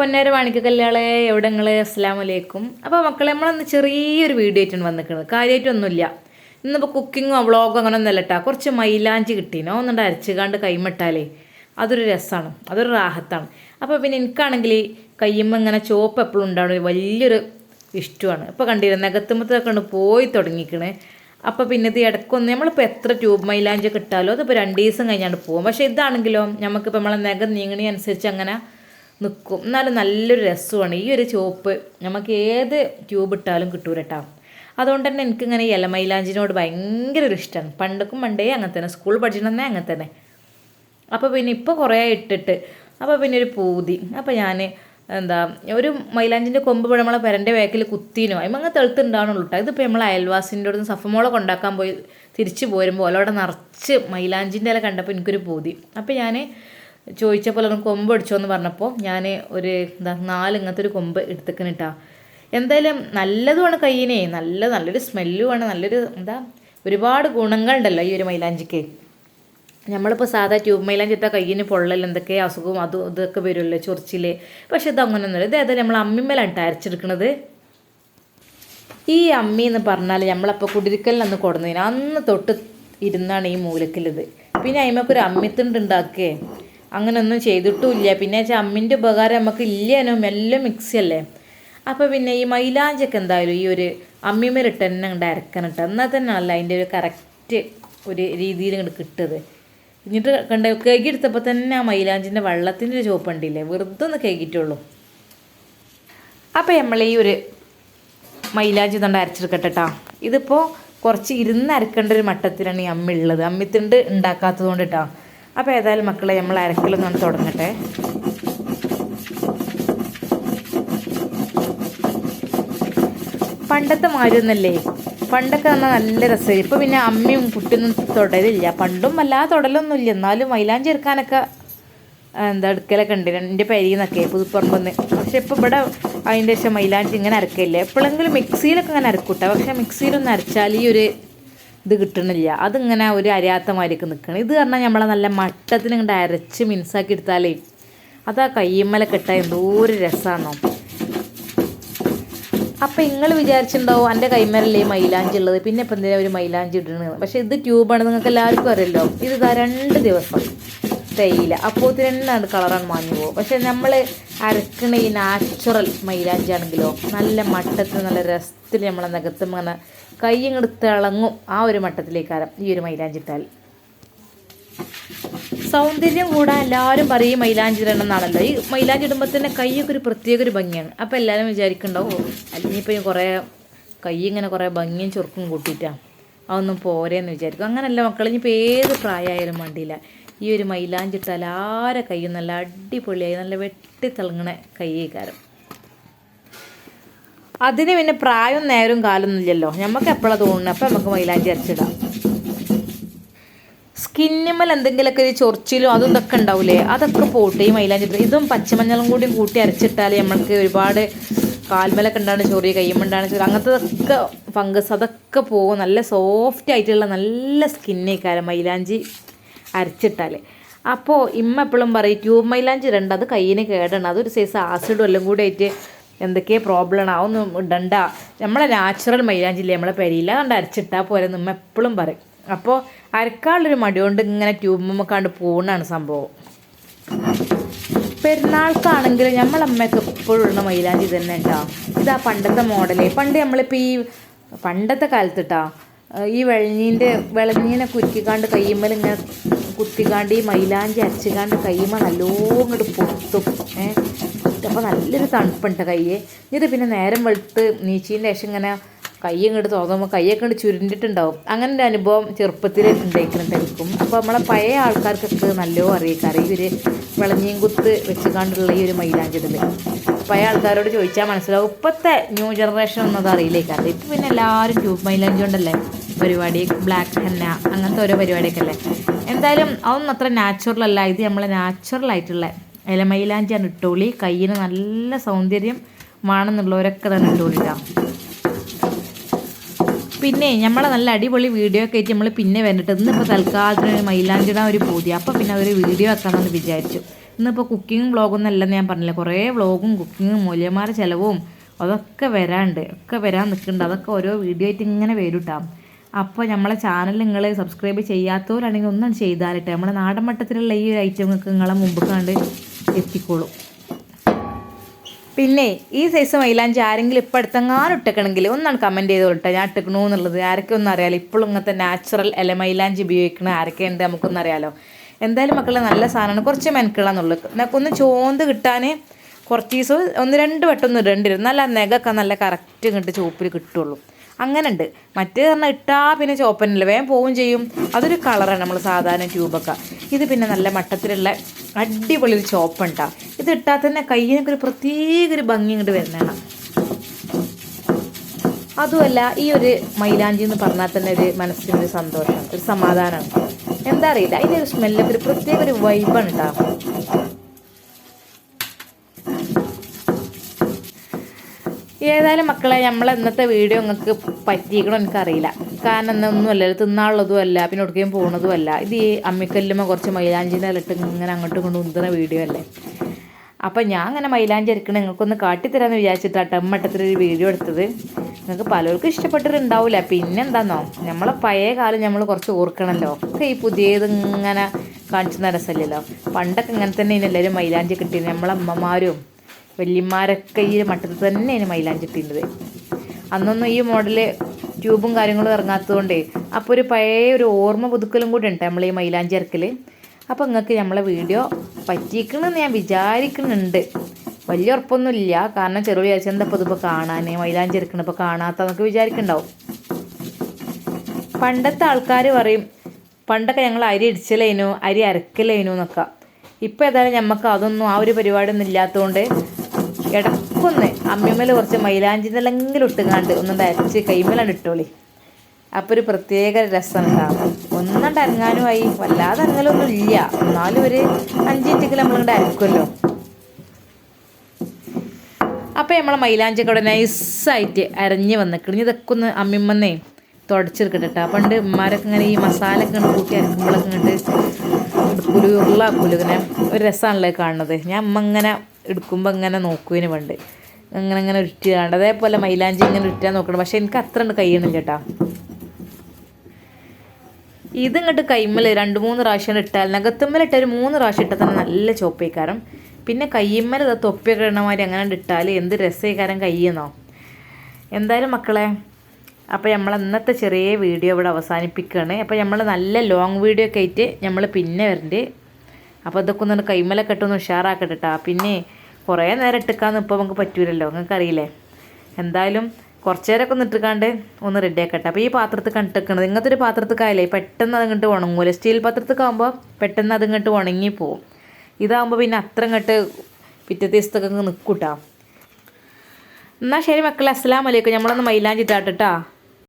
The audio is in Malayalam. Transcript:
പൊന്നേര മാണിക്ക കല്യാളെ എവിടെ നിങ്ങൾ അസ്സാം വലൈക്കും അപ്പോൾ മക്കളെ നമ്മളന്ന് ചെറിയൊരു വീഡിയോ ആയിട്ടാണ് വന്നിരിക്കുന്നത്. കാര്യമായിട്ടൊന്നുമില്ല ഇന്നിപ്പോൾ കുക്കിങ്ങോ വ്ളോഗോ അങ്ങനെ ഒന്നും കേട്ടോ കുറച്ച് മൈലാഞ്ചി കിട്ടീനോ? ഒന്നുണ്ട് അരച്ചുകാണ്ട് കൈമിട്ടാലേ. അതൊരു രസമാണ് അതൊരു റാഹത്താണ്. അപ്പോൾ പിന്നെ എനിക്കാണെങ്കിൽ കയ്യുമ്പോൾ ഇങ്ങനെ ചോപ്പ് എപ്പോഴും ഉണ്ടാവണം വലിയൊരു ഇഷ്ടമാണ്. ഇപ്പോൾ കണ്ടിരുന്ന നഗത്തുമ്പത്തൊക്കെ കൊണ്ട് പോയി തുടങ്ങിക്കണേ. അപ്പോൾ പിന്നെ ഇത് ഇടയ്ക്കൊന്ന് നമ്മളിപ്പോൾ എത്ര ട്യൂബ് മൈലാഞ്ചി കിട്ടാലോ അതിപ്പോൾ രണ്ട് ദിവസം കഴിഞ്ഞാണ്ട് പോകും പക്ഷേ ഇതാണെങ്കിലോ നമുക്കിപ്പോൾ നമ്മളെ നഖം നീങ്ങണി അനുസരിച്ച് അങ്ങനെ നിൽക്കും എന്നാലും നല്ലൊരു രസമാണ്. ഈ ഒരു ചുവപ്പ് നമുക്ക് ഏത് ട്യൂബ് ഇട്ടാലും കിട്ടൂല കേട്ടോ അതുകൊണ്ട് തന്നെ എനിക്കിങ്ങനെ ഇലമൈലാഞ്ചിനോട് ഭയങ്കര ഒരു ഇഷ്ടമാണ് പണ്ടക്കും പണ്ടേ അങ്ങനെ തന്നെ സ്കൂൾ പഠിച്ചിട്ടുണ്ടെന്നേ അങ്ങനെ തന്നെ അപ്പോൾ പിന്നെ ഇപ്പോൾ കുറേ ഇട്ടിട്ട് അപ്പോൾ പിന്നെ ഒരു പൂതി. അപ്പോൾ ഞാൻ എന്താ ഒരു മൈലാഞ്ചിന്റെ കൊമ്പ് ഇവിടെ നമ്മളെ പെരന്റെ വേക്കിൽ കുത്തീനു അതിന് അങ്ങനെ തെളുത്തുണ്ടാവണുള്ളൂ കേട്ടോ ഇതിപ്പോൾ നമ്മൾ അയൽവാസിന്റെ അടുത്ത് സഫമോളെ കൊണ്ടാക്കാൻ പോയി തിരിച്ചു പോരുമ്പോൾ അവിടെ നിറച്ച് മൈലാഞ്ചിന്റെ ഇല കണ്ടപ്പോൾ എനിക്കൊരു പൂതി. അപ്പോൾ ഞാൻ ചോദിച്ചപ്പോൾ ഒന്ന് കൊമ്പ് അടിച്ചോ എന്ന് പറഞ്ഞപ്പോൾ ഞാൻ ഒരു എന്താ നാല് ഇങ്ങനത്തെ ഒരു കൊമ്പ് എടുത്തേക്കണിട്ടാ. എന്തായാലും നല്ലതുമാണ് കയ്യിനെ. നല്ല നല്ലൊരു സ്മെല്ലുമാണ്. നല്ലൊരു എന്താ ഒരുപാട് ഗുണങ്ങളുണ്ടല്ലോ ഈ ഒരു മൈലാഞ്ചിക്ക്. നമ്മളിപ്പോൾ സാധാ ട്യൂബ് മൈലാഞ്ചി ഇട്ടാൽ കയ്യിന് പൊള്ളൽ എന്തൊക്കെ അസുഖവും അതും ഇതൊക്കെ വരുമല്ലോ ചൊറിച്ചിൽ പക്ഷേ ഇത് അങ്ങനെയൊന്നുമില്ല ഇത് ഏതായാലും നമ്മൾ അമ്മിമ്മേലാണ് അരച്ചെടുക്കണത്. ഈ അമ്മി എന്ന് പറഞ്ഞാൽ നമ്മളപ്പോൾ കുടിരിക്കലിൽ അന്ന് കൊടുന്നതിന് അന്ന് തൊട്ട് ഇരുന്നാണ് ഈ മൂലക്കിലത് പിന്നെ അതിമൊക്കെ ഒരു അമ്മിത്തുണ്ട് ഉണ്ടാക്കേ. അങ്ങനെയൊന്നും ചെയ്തിട്ടുമില്ല. പിന്നെ ചമ്മിന്റെ ഉപകാരം നമുക്ക് ഇല്ലേനോ എല്ലാം മിക്സി അല്ലേ? അപ്പോൾ പിന്നെ ഈ മൈലാഞ്ചൊക്കെ എന്തായാലും ഈ ഒരു അമ്മിമേലിട്ട് തന്നെ അങ്ങോട്ട് അരക്കണം കേട്ടോ എന്നാൽ അല്ല അതിന്റെ ഒരു കറക്റ്റ് ഒരു രീതിയിൽ ഇങ്ങോട്ട് കിട്ടത്. എന്നിട്ട് കണ്ട കേക്ക് എടുത്തപ്പോൾ തന്നെ ആ മൈലാഞ്ചിന്റെ വെള്ളത്തിന്റെ ഒരു ചുവപ്പ് ഉണ്ടല്ലേ വെറുതെ ഒന്ന് കേക്കിട്ടുള്ളൂ അപ്പോൾ നമ്മൾ ഈ ഒരു മൈലാഞ്ചി തൊണ്ട് അരച്ചെടുക്കട്ടെ കേട്ടോ ഇതിപ്പോൾ കുറച്ച് ഇരുന്ന് അരക്കേണ്ട ഒരു മട്ടത്തിലാണ് ഈ അമ്മ ഉള്ളത്. അമ്മിത്തിണ്ട് ഉണ്ടാക്കാത്തത് കൊണ്ട് കേട്ടോ അപ്പോൾ ഏതായാലും മക്കളെ നമ്മൾ അരക്കലൊന്നും തുടങ്ങട്ടെ. പണ്ടത്തെ മാതിരിയൊന്നല്ലേ പണ്ടൊക്കെ പറഞ്ഞാൽ നല്ല രസമായി ഇപ്പോൾ പിന്നെ അമ്മയും കുട്ടിയൊന്നും തൊടലില്ല. പണ്ടും വല്ലാതെ തൊടലൊന്നുമില്ല. എന്നാലും മൈലാഞ്ചി ചേർക്കാനൊക്കെ എന്താ അടുക്കലൊക്കെ ഉണ്ട്. എന്റെ പരിന്നൊക്കെ നിന്നൊക്കെ പുതുപ്പറമ്പെന്ന് പക്ഷെ ഇപ്പോൾ ഇവിടെ അതിന്റെ ശേഷം മൈലാഞ്ചി ഇങ്ങനെ അരക്കില്ല. എപ്പോഴെങ്കിലും മിക്സിയിലൊക്കെ ഇങ്ങനെ അരക്കൂട്ടോ. പക്ഷെ മിക്സിയിലൊന്നും അരച്ചാൽ ഈ ഒരു ഇത് കിട്ടണില്ല. അതിങ്ങനെ ഒരു അരിയാത്ത മാതിരിക്ക് നിൽക്കണം ഇത് പറഞ്ഞാൽ നമ്മളെ നല്ല മട്ടത്തിന് ഇങ്ങോട്ട് അരച്ച് മിൻസാക്കി എടുത്താലേ അതാ കയ്യമ്മല കിട്ടാൻ എന്തോ ഒരു രസമാണോ അപ്പം നിങ്ങൾ വിചാരിച്ചിട്ടുണ്ടാവും എന്റെ കൈമേലല്ലേ മൈലാഞ്ചി ഉള്ളത് പിന്നെ ഇപ്പം എന്തിനാണ് ഒരു മൈലാഞ്ചി ഇടണത് പക്ഷേ ഇത് ട്യൂബാണ് നിങ്ങൾക്ക് എല്ലാവർക്കും അറിയല്ലോ. ഇതാ രണ്ട് ദിവസം. തേയില. അപ്പോൾ തന്നെയാണ് കളറാണ് മാഞ്ഞു പോകും പക്ഷെ നമ്മൾ അരക്കണ ഈ നാച്ചുറൽ മൈലാഞ്ചി ആണെങ്കിലോ നല്ല മട്ടത്തിൽ നല്ല രസത്തിൽ നമ്മളെ നഖത്തും അങ്ങനെ കൈ ഇങ്ങോട്ട് തിളങ്ങും. ആ ഒരു മട്ടത്തിലേക്കാരം ഈ ഒരു മൈലാഞ്ചി ഇട്ടാൽ സൗന്ദര്യം കൂടാൻ എല്ലാവരും പറയും മൈലാഞ്ചി ഇടണം എന്നാണല്ലോ ഈ മൈലാഞ്ചി ഇടുമ്പോൾ തന്നെ കൈയൊക്കെ ഒരു പ്രത്യേക ഒരു ഭംഗിയാണ്. അപ്പോൾ എല്ലാവരും വിചാരിക്കണ്ടാവും അല്ലെങ്കിൽ കുറേ കൈ ഇങ്ങനെ കുറേ ഭംഗിയും ചുരുക്കും കൂട്ടിയിട്ടാണ് അതൊന്നും പോരെയെന്ന് വിചാരിക്കും. അങ്ങനെയല്ല മക്കൾ ഇനിയിപ്പോൾ ഏത് പ്രായമായാലും വേണ്ടിയില്ല. ഈ ഒരു മൈലാഞ്ചി ഇട്ടാൽ ആരെ കൈയും നല്ല അടിപൊളിയായി നല്ല വെട്ടിത്തിളങ്ങണ കൈകാരം അതിന് പിന്നെ പ്രായം നേരവും ഇല്ലല്ലോ. നമുക്ക് എപ്പോഴാണ് തോന്നുന്നത് അപ്പം നമുക്ക് മൈലാഞ്ചി അരച്ചിടാം. സ്കിന്നിമ്മൽ എന്തെങ്കിലുമൊക്കെ ഒരു ചൊറിച്ചിലും അതും ഇതൊക്കെ ഉണ്ടാവില്ലേ അതൊക്കെ പോട്ടെ ഈ മൈലാഞ്ചി ഇതും പച്ചമഞ്ഞളും കൂടി കൂട്ടി അരച്ചിട്ടാൽ നമ്മൾക്ക് ഒരുപാട് കാൽമലൊക്കെ ഉണ്ടാണ് ചൊറി കയ്യുമ്പോണ്ടാണ് ചൊറി അങ്ങനത്തതൊക്കെ ഫംഗസ് അതൊക്കെ പോകും. നല്ല സോഫ്റ്റ് ആയിട്ടുള്ള നല്ല സ്കിന്നേക്കാരം മൈലാഞ്ചി. അരച്ചിട്ടാൽ അപ്പോൾ ഇമ്മ എപ്പോഴും പറയും ട്യൂബ് മൈലാഞ്ചി ഇടണ്ട അത് കയ്യിന് കേടണം. അതൊരു സൈസ് ആസിഡും എല്ലാം കൂടി ആയിട്ട് എന്തൊക്കെയാ പ്രോബ്ലമാണ് അതൊന്നും ഇടണ്ട. നമ്മളെ നാച്ചുറൽ മൈലാഞ്ചില്ലേ നമ്മളെ പെരിയില്ല അതുകൊണ്ട് അരച്ചിട്ടാൽ പോരെ നമ്മ എപ്പോഴും പറയും. അപ്പോൾ അരക്കാളൊരു മടി കൊണ്ട് ഇങ്ങനെ ട്യൂബുമ്മക്കാണ്ട് പോകുന്നതാണ് സംഭവം. പെരുന്നാൾക്കാണെങ്കിൽ നമ്മളമ്മയൊക്കെ എപ്പോഴും മൈലാഞ്ചി തന്നെ കേട്ടോ ഇതാ പണ്ടത്തെ മോഡലേ പണ്ട് നമ്മളിപ്പോൾ ഈ പണ്ടത്തെ കാലത്ത് കേട്ടോ ഈ വെളഞ്ഞീന്റെ വെളഞ്ഞീനെ കുരുക്കിക്കാണ്ട് കയ്യുമ്മൽ ഇങ്ങനെ കുത്തിക്കാണ്ട് ഈ മൈലാഞ്ചി അരച്ചുകാണ്ട് കയ്യുമ്മ നല്ലോണം പൊത്തും ഏഹ് അപ്പോൾ നല്ലൊരു തണുപ്പുണ്ട് കയ്യെ. എന്നിട്ട് പിന്നെ നേരം വെളുത്ത് നീച്ചീന്റെ ശേഷം ഇങ്ങനെ കൈ ഇങ്ങോട്ട് തോന്നുമ്പോൾ കൈയൊക്കെ ഇങ്ങോട്ട് ചുരുണ്ടിട്ടുണ്ടാവും. അങ്ങനെ ഒരു അനുഭവം ചെറുപ്പത്തിൽ ഉണ്ടായിക്കുന്നുണ്ടായിരിക്കും അപ്പോൾ നമ്മളെ പഴയ ആൾക്കാർക്കൊക്കെ നല്ലോ അറിയിക്കാറ് ഈ ഒരു വിളഞ്ഞീൻ കുത്ത് വെച്ചുകൊണ്ടുള്ള ഈ ഒരു മൈലാഞ്ചിടൽ പഴയ ആൾക്കാരോട് ചോദിച്ചാൽ മനസ്സിലാവും. ഇപ്പോഴത്തെ ന്യൂ ജനറേഷൻ ഒന്നും അത് അറിയില്ലേക്കാത്ത ഇപ്പം പിന്നെ എല്ലാവരും ട്യൂബ് മൈലഞ്ച് കൊണ്ടല്ലേ പരിപാടി ബ്ലാക്ക് ഹെന്ന അങ്ങനത്തെ ഓരോ പരിപാടിയൊക്കെ അല്ലേ? എന്തായാലും അതൊന്നും അത്ര നാച്ചുറൽ അല്ല. ഇത് നമ്മളെ നാച്ചുറൽ ആയിട്ടുള്ള ഇലമൈലാഞ്ചിയാണ് ഇട്ടോളി. കയ്യിന് നല്ല സൗന്ദര്യം വേണമെന്നുള്ളവരൊക്കെ തന്നെ ഇട്ടോളിട്ടാണ് പിന്നെ നമ്മളെ നല്ല അടിപൊളി വീഡിയോ ഒക്കെ ആയിട്ട് നമ്മൾ പിന്നെ വന്നിട്ട് ഇന്നിപ്പോൾ തൽക്കാലത്തിന് മൈലാഞ്ചിടാൻ ഒരു പൂതി. അപ്പോൾ പിന്നെ അവർ വീഡിയോ ആക്കാമെന്ന് വിചാരിച്ചു. ഇന്നിപ്പോൾ കുക്കിംഗ് വ്ളോഗൊന്നും അല്ലെന്ന് ഞാൻ പറഞ്ഞില്ല? കുറേ വ്ളോഗും കുക്കിങ്ങും മൂല്യന്മാരുടെ ചിലവും അതൊക്കെ വരാണ്ട് ഒക്കെ വരാൻ നിൽക്കുന്നുണ്ട് അതൊക്കെ ഓരോ വീഡിയോ ആയിട്ട് ഇങ്ങനെ വരും അപ്പോൾ നമ്മളെ ചാനൽ നിങ്ങൾ സബ്സ്ക്രൈബ് ചെയ്യാത്തവരാണെങ്കിൽ ഒന്നും ചെയ്താലിട്ടെ. നമ്മുടെ നാടൻ മട്ടത്തിലുള്ള ഈ ഒരു ഐറ്റം നിങ്ങൾക്ക് നിങ്ങളെ മുമ്പ് കണ്ട് എത്തിക്കോളും. പിന്നെ ഈ സൈസ് മൈലാഞ്ചി ആരെങ്കിലും ഇപ്പം അടുത്തെങ്ങാനും ഇട്ടേക്കണമെങ്കിൽ ഒന്നാണ് കമന്റ് ചെയ്ത് വിട്ടെ ഞാൻ ഇട്ടേക്കണു എന്നുള്ളത് ആരൊക്കെ ഒന്നും അറിയാലോ? ഇപ്പോഴും ഇങ്ങനത്തെ നാച്ചുറൽ അല്ലെ മൈലാഞ്ചി ഉപയോഗിക്കണ ആരൊക്കെ ഉണ്ട് നമുക്കൊന്നും അറിയാലോ? എന്തായാലും മക്കളെ നല്ല സാധനമാണ്. കുറച്ച് മെനക്കിളാന്നുള്ളത് നമുക്കൊന്ന് ചോന്ത് കിട്ടാൻ കുറച്ച് ദിവസം ഒന്ന് രണ്ട് വട്ടം ഒന്ന് ഇടേണ്ടിരുന്നു നല്ല നെഗൊക്കെ നല്ല കറക്റ്റ് ഇങ്ങോട്ട് ചോപ്പിൽ കിട്ടുള്ളൂ. അങ്ങനെ ഉണ്ട് മറ്റേ പറഞ്ഞാൽ ഇട്ടാൽ പിന്നെ ചോപ്പനല്ല വേഗം പോവുകയും ചെയ്യും. അതൊരു കളറാണ് നമ്മൾ സാധാരണ ട്യൂബൊക്കെ ഇത് പിന്നെ നല്ല മട്ടത്തിലുള്ള അടിപൊളി ഒരു ചോപ്പുണ്ടാ ഇത് ഇട്ടാൽ തന്നെ കയ്യിനൊക്കെ ഒരു പ്രത്യേക ഒരു ഭംഗി ഇങ്ങോട്ട് വരുന്നതാണ് അതുമല്ല ഈ ഒരു മൈലാഞ്ചി എന്ന് പറഞ്ഞാൽ തന്നെ ഒരു മനസ്സിനൊരു സന്തോഷം ഒരു സമാധാനമാണ്. എന്താ അറിയില്ല. അതിന്റെ ഒരു സ്മെല്ലൊക്കെ ഒരു പ്രത്യേക ഒരു വൈബാണ് കേട്ടോ ഏതായാലും മക്കളെ നമ്മളെ ഇന്നത്തെ വീഡിയോ നിങ്ങൾക്ക് പറ്റിയിക്കണോ എനിക്കറിയില്ല. കാരണം എന്നൊന്നും അല്ല തിന്നാനുള്ളതും അല്ല പിന്നെ ഒടുക്കുകയും പോണതും അല്ല ഇത് ഈ അമ്മിക്കല്ലുമ്മ കുറച്ച് മൈലാഞ്ചിന്റെ ഇട്ട് ഇങ്ങനെ അങ്ങോട്ടും കൊണ്ട് ഉന്തുന്ന വീഡിയോ അല്ലേ? അപ്പം ഞാൻ അങ്ങനെ മൈലാഞ്ചി അരക്കണേ നിങ്ങൾക്കൊന്ന് കാട്ടിത്തരാമെന്ന് വിചാരിച്ചിട്ടാണ് ടമ്മട്ടത്തിലൊരു വീഡിയോ എടുത്തത്. നിങ്ങൾക്ക് പലർക്കും ഇഷ്ടപ്പെട്ടിട്ടുണ്ടാവില്ല പിന്നെന്താണോ നമ്മളെ പഴയ കാലം നമ്മൾ കുറച്ച് ഓർക്കണമല്ലോ ഒക്കെ ഈ പുതിയത് ഇങ്ങനെ കാണിച്ചു രസമല്ലല്ലോ പണ്ടൊക്കെ ഇങ്ങനെ തന്നെ എല്ലാവരും മൈലാഞ്ചി കിട്ടിയത് നമ്മളെ അമ്മമാരും വല്യന്മാരൊക്കെ ഈ മട്ടത്തിൽ തന്നെയാണ് മൈലാഞ്ചി ഇട്ടിരുന്നത്. അന്നൊന്നും ഈ മോഡൽ ട്യൂബും കാര്യങ്ങളും ഇറങ്ങാത്തതുകൊണ്ട് അപ്പോൾ ഒരു പഴയ ഒരു ഓർമ്മ പുതുക്കലും കൂടി ഉണ്ട് നമ്മൾ ഈ മൈലാഞ്ചി ഇറക്കൽ അപ്പോൾ നിങ്ങൾക്ക് നമ്മളെ വീഡിയോ പറ്റിക്കണമെന്ന് ഞാൻ വിചാരിക്കുന്നുണ്ട് വലിയ ഉറപ്പൊന്നുമില്ല. കാരണം ചെറു വിചാരിച്ചാൽ എന്താ ഇപ്പോൾ ഇതിപ്പോൾ കാണാൻ മൈലാഞ്ചി ഇറക്കണം ഇപ്പോൾ വിചാരിക്കുന്നുണ്ടാവും പണ്ടത്തെ ആൾക്കാർ പറയും പണ്ടൊക്കെ ഞങ്ങൾ അരി ഇടിച്ചലേനു അരി അരക്കലേനു എന്നൊക്കെ. ഇപ്പോൾ ഏതായാലും നമുക്ക് അതൊന്നും ആ ഒരു പരിപാടിയൊന്നും ഇല്ലാത്തതുകൊണ്ട് ഇടക്കൊന്ന് അമ്മിമ്മൽ കുറച്ച് മൈലാഞ്ചിന്നെല്ലെങ്കിലും ഇട്ടുകാണ്ട് ഒന്നും അരച്ച് കൈമലാണ് ഇട്ടോളി. അപ്പോൾ ഒരു പ്രത്യേക രസം ഉണ്ടാവും ഒന്നുകൊണ്ട് അരങ്ങാനുമായി വല്ലാതെ അരങ്ങലൊന്നും ഇല്ല എന്നാലും ഒരു അഞ്ചിഞ്ചെങ്കിലും നമ്മളിങ്ങോട്ട് അരക്കുമല്ലോ. അപ്പോൾ നമ്മളെ മൈലാഞ്ചൊക്കെ അവിടെ നൈസായിട്ട് അരഞ്ഞ് വന്നിക്കണം. ഇതൊക്കെ ഒന്ന് അമ്മിമ്മന്നേ തുടച്ചെടുക്കട്ടെ കേട്ടോ പണ്ട് ഉമ്മാരൊക്കെ ഇങ്ങനെ ഈ മസാല ഒക്കെ കൂട്ടി അരക്കുമ്പോഴൊക്കെ ഇങ്ങോട്ട് കുലു ഉരുളാക്കുലു ഇങ്ങനെ ഒരു രസമാണല്ലോ കാണുന്നത്. ഞാൻ അമ്മ ഇങ്ങനെ എടുക്കുമ്പോൾ ഇങ്ങനെ നോക്കുവിന് പണ്ട്. അങ്ങനെ ഇങ്ങനെ ഉരുട്ടിയാണ്ട് അതേപോലെ മൈലാഞ്ചി ഇങ്ങനെ ഉരുട്ടാൻ നോക്കണം പക്ഷേ എനിക്ക് അത്ര ഉണ്ട് കഴിയണില്ല കേട്ടോ ഇതിങ്ങോട്ട് കൈമ്മൽ രണ്ട് മൂന്ന് പ്രാവശ്യം ഇട്ടാൽ നഗത്തുമ്മൽ ഇട്ട ഒരു മൂന്ന് പ്രാവശ്യം ഇട്ടാൽ തന്നെ നല്ല ചോപ്പേക്കാരം പിന്നെ കയ്യമ്മൽ ഇത് തൊപ്പിയൊക്കെ ഇടണ മാതിരി അങ്ങനെ ഇട്ടാൽ എന്ത് രസേക്കാരം കയ്യെന്നോ. എന്തായാലും മക്കളെ അപ്പോൾ നമ്മൾ ഇന്നത്തെ ചെറിയ വീഡിയോ ഇവിടെ അവസാനിപ്പിക്കുകയാണ് അപ്പോൾ നമ്മൾ നല്ല ലോങ് വീഡിയോ ഒക്കെ ആയിട്ട് നമ്മൾ പിന്നെ വരണ്ട്. അപ്പോൾ ഇതൊക്കെ ഒന്ന് കൈമലൊക്കെ ഇട്ടൊന്ന് ഉഷാറാക്കട്ടെ കേട്ടോ പിന്നെ കുറേ നേരം ഇട്ടിക്കാന്ന് ഇപ്പോൾ നമുക്ക് പറ്റൂലല്ലോ. നിങ്ങൾക്ക് അറിയില്ലേ? എന്തായാലും കുറച്ച് നേരമൊക്കെ ഒന്ന് ഇട്ടിക്കാണ്ട് ഒന്ന് റെഡി ആക്കട്ടെ. അപ്പോൾ ഈ പാത്രത്തിൽ കണ്ടിട്ടേക്കണത് ഇങ്ങനത്തെ ഒരു പാത്രത്തിക്കായാലേ പെട്ടെന്ന് അത് ഇങ്ങോട്ട് ഉണങ്ങൂല. സ്റ്റീൽ പാത്രത്തിലാകുമ്പോൾ പെട്ടെന്ന് അത് ഇങ്ങോട്ട് ഉണങ്ങി പോവും. ഇതാകുമ്പോൾ പിന്നെ അത്ര ഇങ്ങോട്ട് പിറ്റേ ദിവസത്തൊക്കെ നിൽക്കൂട്ടാ എന്നാൽ ശരി മക്കളെ അസ്സലാമലൈക്കും നമ്മളൊന്ന് മൈലാഞ്ചി ഇട്ടാട്ടാ